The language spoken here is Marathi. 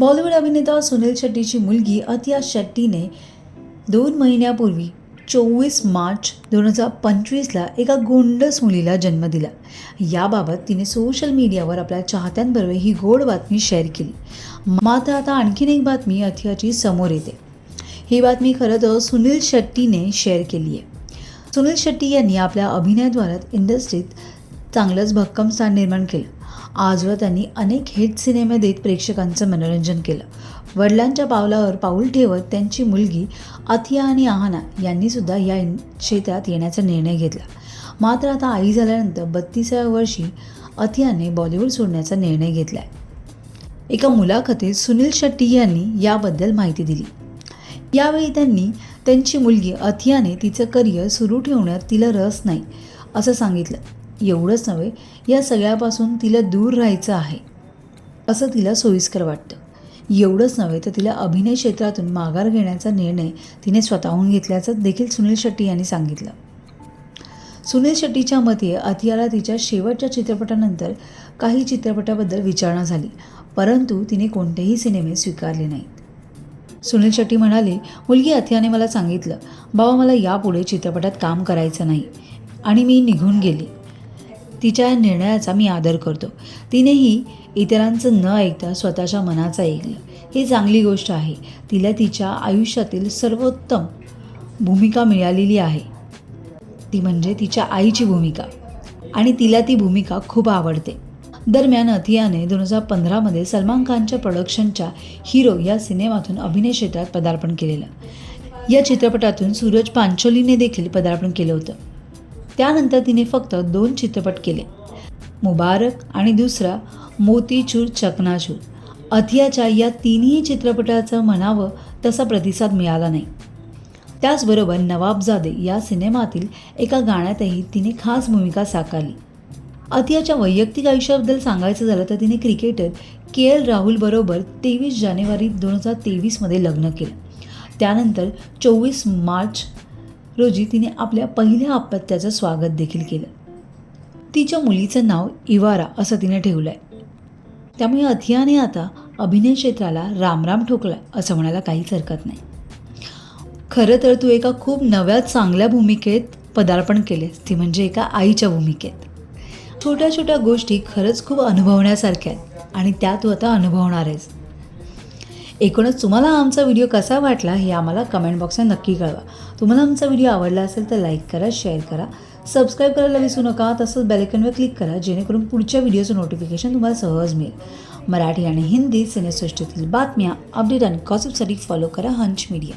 बॉलिवूड अभिनेता सुनील शेट्टीची मुलगी अतिया शेट्टीने दोन महिन्यापूर्वी चोवीस मार्च दोन हजार पंचवीसला एका गोंडस मुलीला जन्म दिला. याबाबत तिने सोशल मीडियावर आपल्या चाहत्यांबरोबर ही गोड बातमी शेअर केली. मात्र आता आणखीन एक बातमी अथियाची समोर येते. ही बातमी खरं तर सुनील शेट्टीने शेअर केली आहे. सुनील शेट्टी यांनी आपल्या अभिनयाद्वारे इंडस्ट्रीत चांगलंच भक्कम स्थान निर्माण केलं. आजवर त्यांनी अनेक हिट सिनेमे देत प्रेक्षकांचं मनोरंजन केलं. वडिलांच्या पावलावर पाऊल ठेवत त्यांची मुलगी अथिया आणि आहाना यांनीसुद्धा या क्षेत्रात येण्याचा निर्णय घेतला. मात्र आता आई झाल्यानंतर बत्तीसाव्या वर्षी अथियाने बॉलिवूड सोडण्याचा निर्णय घेतला आहे एका मुलाखतीत सुनील शेट्टी यांनी याबद्दल माहिती दिली. यावेळी त्यांनी त्यांची मुलगी अथियाने तिचं करिअर सुरू ठेवण्यात तिला रस नाही असं सांगितलं. एवढंच नव्हे या सगळ्यापासून तिला दूर राहायचं आहे असं तिला सोयीस्कर वाटतं. एवढंच नव्हे तर तिला अभिनय क्षेत्रातून माघार घेण्याचा निर्णय तिने स्वतःहून घेतल्याचं देखील सुनील शेट्टी यांनी सांगितलं. सुनील शेट्टीच्या मते अथियाला तिच्या शेवटच्या चित्रपटानंतर काही चित्रपटाबद्दल विचारणा झाली परंतु तिने कोणतेही सिनेमे स्वीकारले नाहीत. सुनील शेट्टी म्हणाले मुलगी अथियाने मला सांगितलं बाबा मला यापुढे चित्रपटात काम करायचं नाही आणि मी निघून गेली. तिच्या निर्णयाचा मी आदर करतो. तिनेही इतरांचं न ऐकता स्वतःच्या मनाचं ऐकलं. ही चांगली गोष्ट आहे. तिला तिच्या आयुष्यातील सर्वोत्तम भूमिका मिळालेली आहे. ती म्हणजे तिच्या आईची भूमिका. आणि तिला ती भूमिका खूप आवडते. दरम्यान अथियाने दोन हजार पंधरामध्ये सलमान खानच्या प्रोडक्शनच्या हिरो या सिनेमातून अभिनय क्षेत्रात पदार्पण केलेलं. या चित्रपटातून सूरज पांचोलीने देखील पदार्पण केलं होतं. त्यानंतर तिने फक्त दोन चित्रपट केले. मुबारक आणि दुसरा मोतीचूर चकनाचूर. अथियाच्या या तिन्ही चित्रपटाचं म्हणावं तसा प्रतिसाद मिळाला नाही. त्याचबरोबर नवाबजादे या सिनेमातील एका गाण्यातही तिने खास भूमिका साकारली. अथियाच्या वैयक्तिक आयुष्याबद्दल सांगायचं झालं तर तिने क्रिकेटर के एल राहुलबरोबर तेवीस जानेवारी दोन हजार तेवीसमध्ये लग्न केलं. त्यानंतर चोवीस मार्च रोजी तिने आपल्या पहिल्या अपत्याचं स्वागत देखील केलं. तिच्या मुलीचं नाव इवारा असं तिने ठेवलं आहे त्यामुळे अथियाने आता अभिनय क्षेत्राला रामराम ठोकला असं म्हणायला काहीच हरकत नाही. खरं तर तू एका खूप नव्या चांगल्या भूमिकेत पदार्पण केलेस ती म्हणजे एका आईच्या भूमिकेत. छोट्या छोट्या गोष्टी खरंच खूप अनुभवण्यासारख्या आहेत आणि त्या तू आता अनुभवणार आहेस. एकूणच तुम्हाला आमचा व्हिडिओ कसा वाटला हे आम्हाला कमेंट बॉक्सने नक्की कळवा. तुम्हाला आमचा व्हिडिओ आवडला असेल तर लाईक करा शेअर करा. सबस्क्राईब करायला विसरू नका तसंच बेलेकनवर क्लिक करा जेणेकरून पुढच्या व्हिडिओचं नोटिफिकेशन तुम्हाला सहज मिळेल. मराठी आणि हिंदी सिनेसृष्टीतील बातम्या अपडेट आणि गॉसिपसाठी फॉलो करा हंच मीडिया